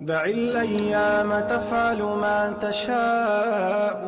دع الأيام تفعل ما تشاء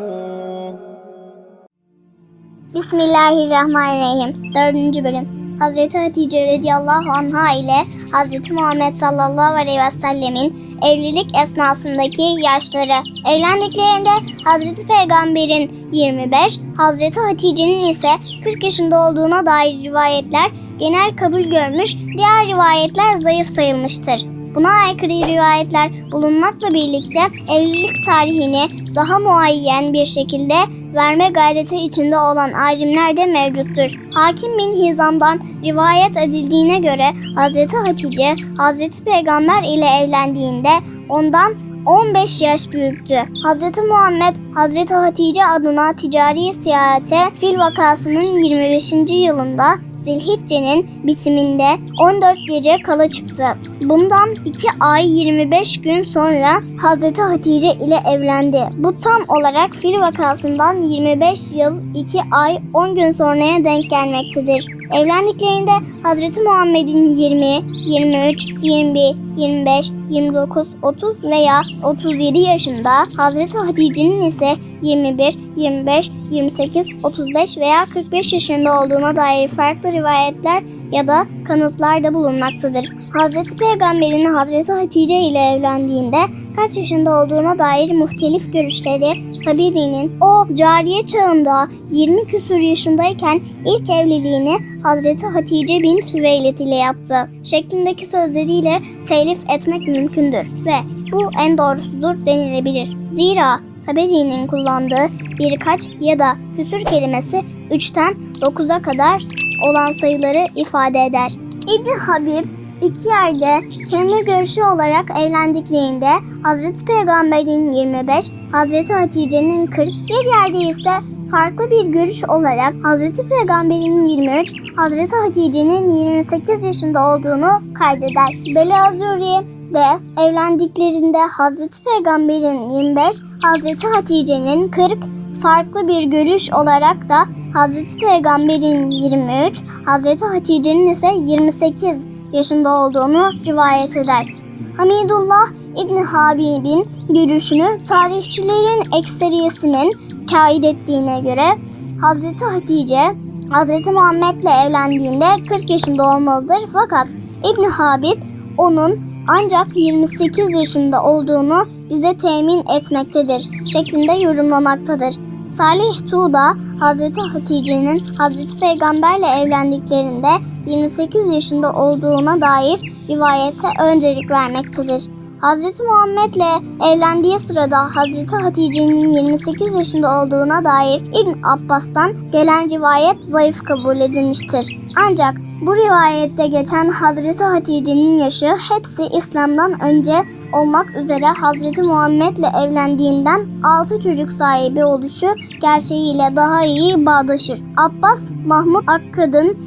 Bismillahirrahmanirrahim. Dördüncü bölüm. Hazreti Hatice radıyallahu anha ile Hazreti Muhammed sallallahu aleyhi ve sellemin evlilik esnasındaki yaşları. Evlendiklerinde Hazreti Peygamber'in 25, Hazreti Hatice'nin ise 40 yaşında olduğuna dair rivayetler genel kabul görmüş, diğer rivayetler zayıf sayılmıştır. Buna aykırı rivayetler bulunmakla birlikte evlilik tarihini daha muayyen bir şekilde verme gayreti içinde olan alimler de mevcuttur. Hakim bin Hizam'dan rivayet edildiğine göre Hz. Hatice, Hz. Peygamber ile evlendiğinde ondan 15 yaş büyüktü. Hz. Muhammed, Hz. Hatice adına ticari seyahate fil vakasının 25. yılında Zilhicce'nin bitiminde 14 gece kala çıktı. Bundan 2 ay 25 gün sonra Hz. Hatice ile evlendi. Bu tam olarak fil vakasından 25 yıl 2 ay 10 gün sonraya denk gelmektedir. Evlendiklerinde Hz. Muhammed'in 20, 23, 21, 25, 29, 30 veya 37 yaşında, Hz. Hatice'nin ise 21, 25, 28, 35 veya 45 yaşında olduğuna dair farklı rivayetler ya da kanıtlar da bulunmaktadır. Hz. Peygamberin Hz. Hatice ile evlendiğinde kaç yaşında olduğuna dair muhtelif görüşleri Tabiri'nin o cariye çağında 20 küsur yaşındayken ilk evliliğini Hz. Hatice bint Hüveylid ile yaptı şeklindeki sözleriyle telif etmek mümkündür ve bu en doğrusudur denilebilir. Zira Taberi'nin kullandığı birkaç ya da küsür kelimesi 3'ten 9'a kadar olan sayıları ifade eder. İbn Habib iki yerde kendi görüşü olarak evlendiklerinde Hazreti Peygamber'in 25, Hazreti Hatice'nin 40, bir yerde ise farklı bir görüş olarak Hazreti Peygamber'in 23, Hazreti Hatice'nin 28 yaşında olduğunu kaydeder. Beleazuri ve evlendiklerinde Hazreti Peygamber'in 25, Hazreti Hatice'nin 40 farklı bir görüş olarak da Hazreti Peygamber'in 23, Hazreti Hatice'nin ise 28 yaşında olduğunu rivayet eder. Hamidullah İbni Habib'in görüşünü tarihçilerin ekseriyesinin kaydettiğine göre Hazreti Hatice Hazreti Muhammed'le evlendiğinde 40 yaşında olmalıdır fakat İbni Habib onun ancak 28 yaşında olduğunu bize temin etmektedir şeklinde yorumlamaktadır. Salih Tuğda Hazreti Hatice'nin Hazreti Peygamberle evlendiklerinde 28 yaşında olduğuna dair rivayete öncelik vermektedir. Hazreti Muhammed'le evlendiği sırada Hazreti Hatice'nin 28 yaşında olduğuna dair İbn Abbas'tan gelen rivayet zayıf kabul edilmiştir. Ancak bu rivayette geçen Hazreti Hatice'nin yaşı hepsi İslam'dan önce olmak üzere Hazreti Muhammed'le evlendiğinden 6 çocuk sahibi oluşu gerçeğiyle daha iyi bağdaşır. Abbas Mahmud Akkad'ın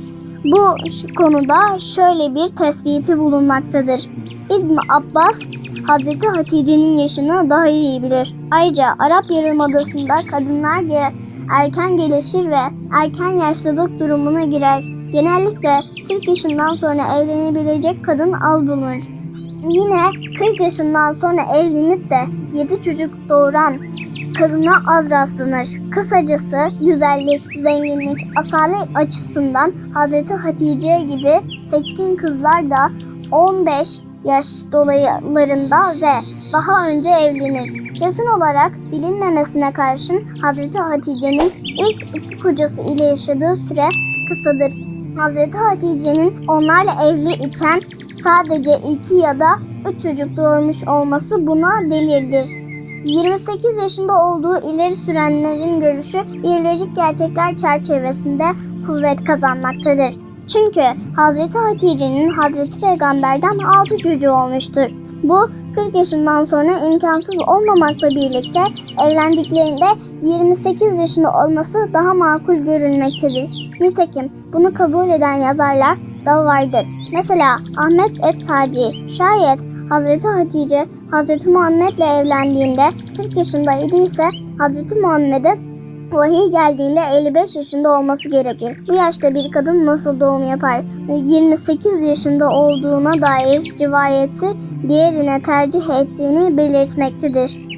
bu konuda şöyle bir tespiti bulunmaktadır. İbn Abbas Hazreti Hatice'nin yaşını daha iyi bilir. Ayrıca Arap Yarımadası'nda kadınlar erken gelişir ve erken yaşlılık durumuna girer. Genellikle 40 yaşından sonra evlenebilecek kadın az bulunur. Yine 40 yaşından sonra evlenip de 7 çocuk doğuran kadına az rastlanır. Kısacası güzellik, zenginlik, asalet açısından Hz. Hatice gibi seçkin kızlar da 15 yaş dolaylarında ve daha önce evlenir. Kesin olarak bilinmemesine karşın Hz. Hatice'nin ilk iki kocası ile yaşadığı süre kısadır. Hz. Hatice'nin onlarla evli iken sadece iki ya da üç çocuk doğurmuş olması buna delildir. 28 yaşında olduğu ileri sürenlerin görüşü biyolojik gerçekler çerçevesinde kuvvet kazanmaktadır. Çünkü Hz. Hatice'nin Hz. Peygamber'den 6 çocuğu olmuştur. Bu 40 yaşından sonra imkansız olmamakla birlikte evlendiklerinde 28 yaşında olması daha makul görülmektedir. Nitekim bunu kabul eden yazarlar da vardır. Mesela Ahmet et-Taci şayet Hazreti Hatice Hazreti Muhammed'le evlendiğinde 40 yaşındaydı ise Hazreti Muhammed'e Vahiy geldiğinde 55 yaşında olması gerekir. Bu yaşta bir kadın nasıl doğum yapar? 28 yaşında olduğuna dair rivayeti diğerine tercih ettiğini belirtmektedir.